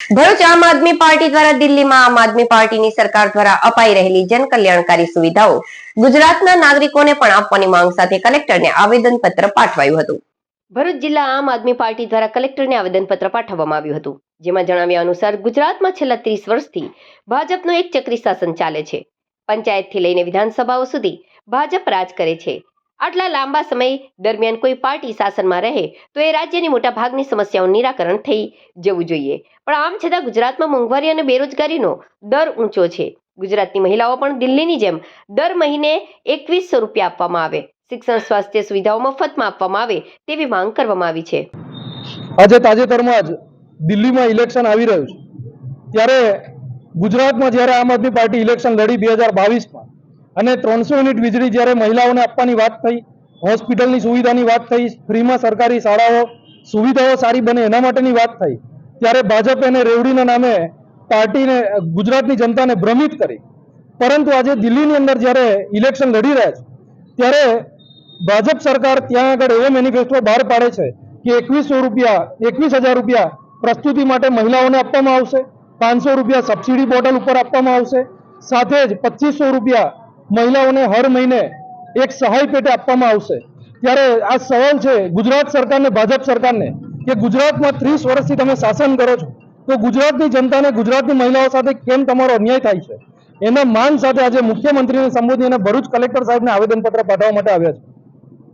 ભરૂચ આમ આદમી પાર્ટી દ્વારા દિલ્હીમાં આમ આદમી પાર્ટીની સરકાર દ્વારા અપાઈ રહેલી જન કલ્યાણકારી સુવિધાઓ ગુજરાતના નાગરિકોને પણ આપવાની માંગ સાથે કલેક્ટરને આવેદનપત્ર પાઠવાયું હતું. ભરૂચ જિલ્લા આમ આદમી પાર્ટી દ્વારા કલેક્ટરને આવેદનપત્ર પાઠવવામાં આવ્યું હતું, જેમાં જણાવ્યા અનુસાર ગુજરાતમાં છેલ્લા ત્રીસ વર્ષથી ભાજપનું એક ચક્રી શાસન ચાલે છે. પંચાયતથી લઈને વિધાનસભાઓ સુધી ભાજપ રાજ કરે છે. આટલા લાંબા સમય દરમિયાન કોઈ પાર્ટી શાસનમાં રહે, તો એ રાજ્યની મોટા ભાગની સમસ્યાઓનું નિરાકરણ થઈ જવું જોઈએ. પણ આમ છતાં ગુજરાતમાં મોંઘવારી અને બેરોજગારીનો દર ઊંચો છે. ગુજરાતની મહિલાઓ પણ દિલ્હીની જેમ દર મહિને એકવીસો રૂપિયા આપવામાં આવે. શિક્ષણ, સ્વાસ્થ્ય સુવિધાઓ મફતમાં આપવામાં આવે તેવી માંગ કરવામાં આવી છે. આજે તાજેતરમાં જ દિલ્હીમાં ઇલેક્શન આવી રહ્યું છે. ત્યારે ગુજરાતમાં જ્યારે આમ આદમી પાર્ટી ઇલેક્શન લડી બે હજાર બાવીસમાં અને ત્રણસો યુનિટ વીજળી જ્યારે મહિલાઓને આપવાની વાત થઈ, હોસ્પિટલની સુવિધાની વાત થઈ, ફ્રીમાં સરકારી શાળાઓ, સુવિધાઓ સારી બને એના માટેની વાત થઈ, ત્યારે ભાજપ એને રેવડીના નામે પાર્ટીને, ગુજરાતની જનતાને ભ્રમિત કરી. પરંતુ આજે દિલ્હીની અંદર જ્યારે ઇલેક્શન લડી રહ્યા છે, ત્યારે ભાજપ સરકાર ત્યાં આગળ એવો મેનિફેસ્ટો બહાર પાડે છે કે એકવીસો રૂપિયા, એકવીસ હજાર રૂપિયા પ્રસ્તુતિ માટે મહિલાઓને આપવામાં આવશે, પાંચસો રૂપિયા સબસિડી બોટલ ઉપર આપવામાં આવશે, સાથે જ પચીસો રૂપિયા મહિલાઓને હર મહિને એક સહાય પેટે આપવામાં આવશે. ત્યારે આ સવાલ છે ગુજરાત સરકારને, ભાજપ સરકારને, કે ગુજરાતમાં ત્રીસ વર્ષથી તમે શાસન કરો છો, તો ગુજરાતની જનતાને, ગુજરાતની મહિલાઓ સાથે કેમ તમારો અન્યાય થાય છે? એના માન સાથે આજે મુખ્યમંત્રીને સંબોધી અને ભરૂચ કલેક્ટર સાહેબને આવેદનપત્ર પાઠવવા માટે આવ્યા છે.